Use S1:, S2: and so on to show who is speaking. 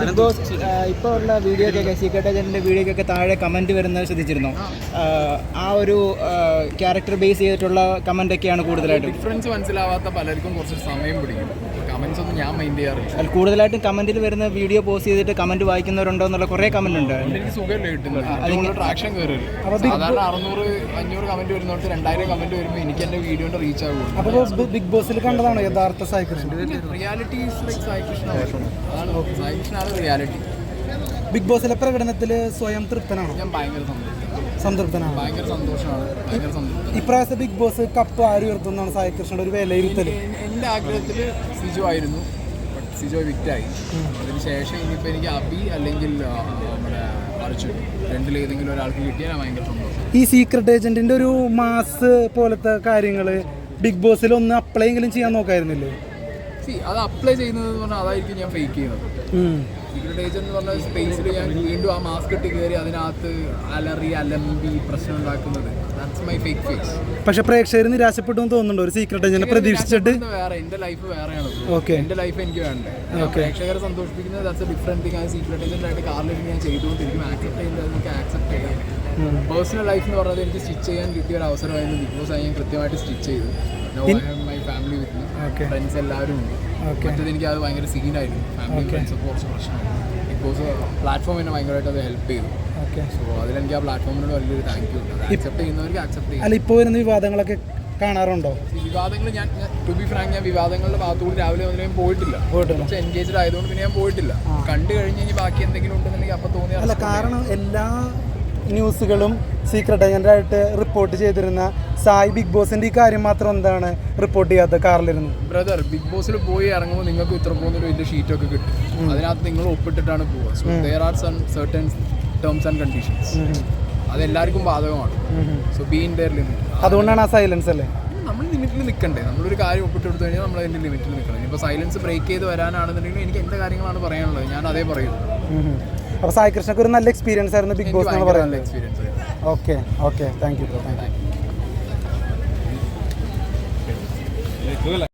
S1: ഇപ്പോൾ ഉള്ള വീഡിയോക്കൊക്കെ സീക്രട്ട് ഏജന്റിന്റെ വീഡിയോക്കൊക്കെ താഴെ കമന്റ് വരുന്നത് ശ്രദ്ധിച്ചിരുന്നു? ആ, ഒരു ക്യാരക്ടർ ബേസ് ചെയ്തിട്ടുള്ള കമന്റ് ഒക്കെയാണ് കൂടുതലായിട്ടും.
S2: ഡിഫറൻസ് മനസ്സിലാവാത്ത പലർക്കും കുറച്ച് സമയം പിടിക്കും. കമന്റ്സ് ഒന്നും ഞാൻ മൈൻഡ് ചെയ്യാറില്ല.
S1: കൂടുതലായിട്ടും കമന്റിൽ വരുന്ന വീഡിയോ പോസ്റ്റ് ചെയ്തിട്ട് കമന്റ് വായിക്കുന്നവരുണ്ടോ എന്നുള്ള കുറെ കമന്റ് ഉണ്ട്.
S2: എനിക്ക് സുഖമല്ലേ കിട്ടുന്നത്. ട്രാക്ഷൻ കയറില്ല സാധാരണ അറുന്നൂറ് അഞ്ഞൂറ് കമന്റ് വരുന്നോട്ട് രണ്ടായിരം കമന്റ് വരുമ്പോൾ എനിക്ക് എന്റെ വീഡിയോന്റെ റീച്ച് ആകും
S3: അപ്പോൾ ബിഗ് ബോസിൽ കണ്ടതാണ് യഥാർത്ഥ സായി കൃഷ്ണൻ
S2: റിയാലിറ്റി സായി കൃഷ്ണ അതാണ്. സായി കൃഷ്ണ റിയാലിറ്റി
S3: ബിഗ് ബോസിലെ പ്രകടനത്തിൽ സ്വയം തൃപ്തനാണോ?
S2: ഞാൻ ഭയങ്കര
S3: സംതൃപ്തനാണ്?
S2: ഭയങ്കര സന്തോഷമാണ്. ഭയങ്കര
S3: ഇപ്രാവശ്യത്തെ ബിഗ് ബോസ് കപ്പ് ആര് ഉയർത്തുന്നതാണ് സായി കൃഷ്ണയുടെ ഒരു വിലയിരുത്തൽ
S2: എന്റെ എന്റെ ആഗ്രഹത്തിൽ സിജു ആയിരുന്നു. ബട്ട് സിജോ വിക്റ്റായി അതിനുശേഷം ഇനിയിപ്പോൾ എനിക്ക് അബി അല്ലെങ്കിൽ നമ്മുടെ അർജുൻ രണ്ടിലേതെങ്കിലും ഒരാൾക്ക് കിട്ടിയാൽ ഞാൻ ഭയങ്കര സന്തോഷം.
S3: ഈ സീക്രട്ട് ഏജന്റിന്റെ ഒരു മാസ് പോലത്തെ കാര്യങ്ങൾ ബിഗ് ബോസിൽ ഒന്ന് അപ്ലൈ എങ്കിലും ചെയ്യാൻ നോക്കായിരുന്നില്ലേ?
S2: അത് അപ്ലൈ ചെയ്യുന്നത് എന്ന് പറഞ്ഞാൽ അതായിരിക്കും ഞാൻ ഫേക്ക് ചെയ്യുന്നത്. സീക്രട്ട് ഏജന്റ് എന്ന് പറഞ്ഞ സ്പേസിൽ ഞാൻ വീണ്ടും ആ മാസ്ക് ഇട്ട് കയറി അതിനകത്ത് അലറി അലമ്പി പ്രശ്നം ഉണ്ടാക്കുന്നത്. ദാറ്റ്സ് മൈ ഫേക്ക് ഫേസ്
S3: പക്ഷെ പ്രേക്ഷകർ നിരാശപ്പെട്ടു തോന്നുന്നുണ്ട്. ഒരു സീക്രട്ട് ഏജന്റ് പ്രതീക്ഷിച്ചിട്ട്.
S2: വേറെ. എന്റെ ലൈഫ് വേറെയാണ്.
S3: ഓക്കെ
S2: എന്റെ ലൈഫ് എനിക്ക് വേണ്ടേ. പ്രേക്ഷകരെ സന്തോഷിപ്പിക്കുന്നത് ദാറ്റ്സ് എ ഡിഫറെന്റ് തിങ് അത് സീക്രട്ട് ഏജന്റ് ആയിട്ട് കാറിൽ ഞാൻ ചെയ്തുകൊണ്ടിരിക്കും. ആക്സെപ്റ്റ് ചെയ്യുന്നത് ആക്സെപ്റ്റ് ചെയ്യാം പേഴ്സണൽ ലൈഫ് എന്ന് പറഞ്ഞാൽ എനിക്ക് സ്റ്റിച്ച് ചെയ്യാൻ കിട്ടിയ ഒരു അവസരമായിരുന്നു ബിഗ് ബോസ് ആയി ഞാൻ കൃത്യമായിട്ട് സ്റ്റിച്ച് ചെയ്തു. My family with. ഫ്രണ്ട്സ് എല്ലാവരും ഉണ്ട്. മറ്റേത് എനിക്ക് അത് ഭയങ്കര സീനായിരുന്നു ഫാമിലി ഫ്രണ്ട്സ് കുറച്ച് പ്രശ്നമായിരുന്നു ബിഗ് ബോസ് പ്ലാറ്റ്ഫോം എന്നെ ഭയങ്കരമായിട്ട് അത് ഹെൽപ്പ് ചെയ്തു.
S3: ഓക്കെ
S2: സോ അതിലെനിക്ക് ആ പ്ലാറ്റ്ഫോമിനോട് വലിയൊരു താങ്ക് യു അക്സെപ്റ്റ് ആക്സെപ്റ്റ് ചെയ്യുന്നവർക്ക് അക്സെപ്റ്റ് ചെയ്യും
S3: അല്ല ഇപ്പോൾ വരുന്ന വിവാദങ്ങളൊക്കെ കാണാറുണ്ടോ?
S2: വിവാദങ്ങൾ ഞാൻ ടു ബി ഫ്രാങ്ക് ഞാൻ വിവാദങ്ങളുടെ ഭാഗത്തുകൂടി രാവിലെ മുതലേ ഞാൻ പോയിട്ടില്ല. കുറച്ച് എൻഗേജ്ഡ് ആയതുകൊണ്ട് പിന്നെ ഞാൻ പോയിട്ടില്ല. കണ്ടു കഴിഞ്ഞ് കഴിഞ്ഞാൽ ബാക്കി എന്തെങ്കിലും ഉണ്ടെന്നുണ്ടെങ്കിൽ അപ്പം തോന്നിയ
S3: അല്ല കാരണം എല്ലാ ന്യൂസുകളും സീക്രട്ട് ഏജന്റായിട്ട് റിപ്പോർട്ട് ചെയ്തിരുന്ന സായി ബിഗ് ബോസിന്റെ ഈ കാര്യം മാത്രം എന്താണ് റിപ്പോർട്ട് ചെയ്യാത്ത കാറിലിരുന്നു
S2: ബ്രദർ ബിഗ് ബോസിൽ പോയി ഇറങ്ങുമ്പോൾ നിങ്ങൾക്ക് ഇത്ര പോകുന്നൊരു വലിയ ഷീറ്റൊക്കെ കിട്ടും. അതിനകത്ത് നിങ്ങൾ ഒപ്പിട്ടിട്ടാണ് പോവുക. So there are some certain terms and conditions അതെല്ലാവർക്കും ബാധകമാണ്. സോ ബീൻ ദർ ലിമിറ്റ്
S3: അതുകൊണ്ടാണ് ആ സൈലൻസ് അല്ലേ?
S2: നമ്മൾ ലിമിറ്റിൽ നിൽക്കണ്ടേ നമ്മളൊരു കാര്യം ഒപ്പിട്ട് കൊടുത്തു കഴിഞ്ഞാൽ നമ്മൾ അതിന്റെ ലിമിറ്റിൽ നിൽക്കണം ഇപ്പോൾ സൈലൻസ് ബ്രേക്ക് ചെയ്ത് വരാനാണെന്നുണ്ടെങ്കിൽ എനിക്ക് എന്റെ കാര്യങ്ങളാണ് പറയാനുള്ളത്. ഞാൻ അതേ പറയുള്ളൂ.
S3: അപ്പോൾ സായി കൃഷ്ണക്ക് ഒരു നല്ല എക്സ്പീരിയൻസ് ആയിരുന്നു ബിഗ് ബോസ് പറയുന്നത്. Okay okay. Thank you thank you